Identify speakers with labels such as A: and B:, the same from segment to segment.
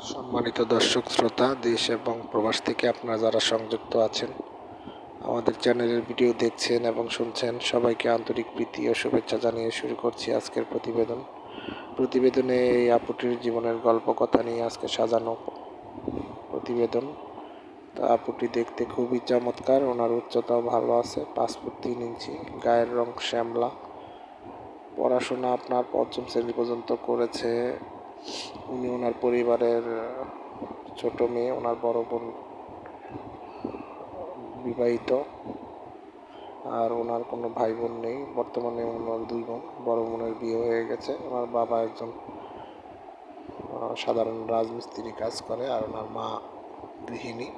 A: সম্মানিত দর্শক, শ্রোতা, দেশ এবং প্রবাস থেকে আপনারা যারা সংযুক্ত আছেন, আমাদের চ্যানেলের ভিডিও দেখছেন এবং শুনছেন, সবাইকে আন্তরিক প্রীতি ও শুভেচ্ছা জানিয়ে শুরু করছি আজকের প্রতিবেদন। প্রতিবেদনে এই আপুটির জীবনের গল্প কথা নিয়ে আজকে সাজানো প্রতিবেদন। তা আপুটি দেখতে খুবই চমৎকার, ওনার উচ্চতাও ভালো আছে, পাঁচ ফুট তিন ইঞ্চি, গায়ের রং শ্যামলা। পড়াশোনা আপনার পঞ্চম শ্রেণি পর্যন্ত করেছে উনি ওনার পরিবারের ছোট মেয়ে, ওনার বড় বোন বিবাহিত। আর ওনার কোনো ভাই বোন নেই। বর্তমানে ওনার দুই বোন, বড় বোনের বিয়ে হয়ে গেছে। ওনার বাবা একজন সাধারণ রাজমিস্ত্রি কাজ করে আর ওনার মা গৃহিণী।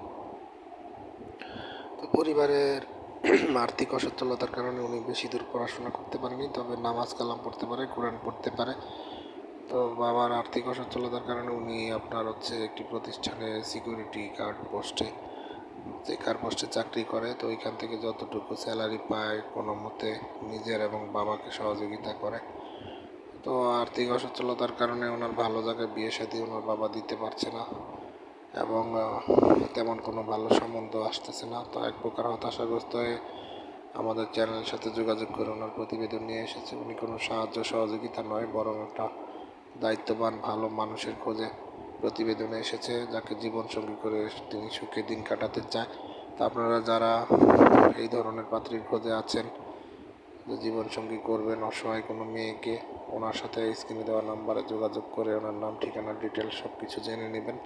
A: তো পরিবারের আর্থিক অসচ্ছলতার কারণে উনি বেশি দূর পড়াশোনা করতে পারেনি, তবে নামাজ কালাম পড়তে পারে, কোরআন পড়তে পারে। তো বাবার আর্থিক অসচ্ছলতার কারণে উনি আপনার হচ্ছে একটি প্রতিষ্ঠানে সিকিউরিটি গার্ড পোস্টে চেকার পোস্টে চাকরি করে। তো ওইখান থেকে যতটুকু স্যালারি পায়, কোনো মতে নিজের এবং বাবাকে সহযোগিতা করে। তো আর্থিক অসচ্ছলতার কারণে ওনার ভালো জায়গায় বিয়ে সাথে ওনার বাবা দিতে পারছে না এবং তেমন কোনো ভালো সম্বন্ধ আসতেছে না। তো এক প্রকার হতাশাগ্রস্ত হয়ে আমাদের চ্যানেলের সাথে যোগাযোগ করে ওনার প্রতিবেদন নিয়ে এসেছে। উনি কোনো সাহায্য সহযোগিতা নয়, বরং একটা দায়িত্ববান, ভালো মানুষের খোঁজে প্রতিবেদনে এসেছে, যাকে জীবনসঙ্গী করে তিনি সুখে দিন কাটাতে চায়। তা আপনারা যারা এই ধরনের পাত্রীর খোঁজে আছেন, যে জীবনসঙ্গী করবেন, অসহায় কোনো মেয়েকে ওনার সাথে স্ক্রিনে দেওয়া নাম্বারে যোগাযোগ করে ওনার নাম, ঠিকানা ডিটেলস সব কিছু জেনে নেবেন।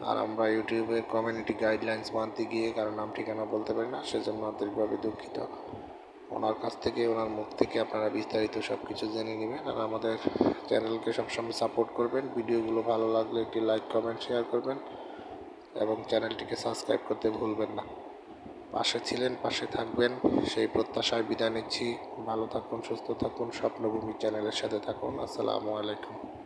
A: আর আমরা ইউটিউবের কমিউনিটি গাইডলাইন্স মানতে গিয়ে কারও নাম, ঠিকানা বলতে পারি না, সেজন্য আন্তরিকভাবে দুঃখিত। ওনার কাছ থেকে, ওনার মুখ থেকে আপনারা বিস্তারিত সব কিছু জেনে নেবেন আর আমাদের চ্যানেলকে সবসময় সাপোর্ট করবেন। ভিডিওগুলো ভালো লাগলে একটি লাইক, কমেন্ট, শেয়ার করবেন এবং চ্যানেলটিকে সাবস্ক্রাইব করতে ভুলবেন না। পাশে ছিলেন, পাশে থাকবেন। সেই প্রত্যাশায় বিদায় নিচ্ছি। ভালো থাকুন, সুস্থ থাকুন। স্বপ্নভূমি চ্যানেলের সাথে থাকুন। আসসালামু আলাইকুম।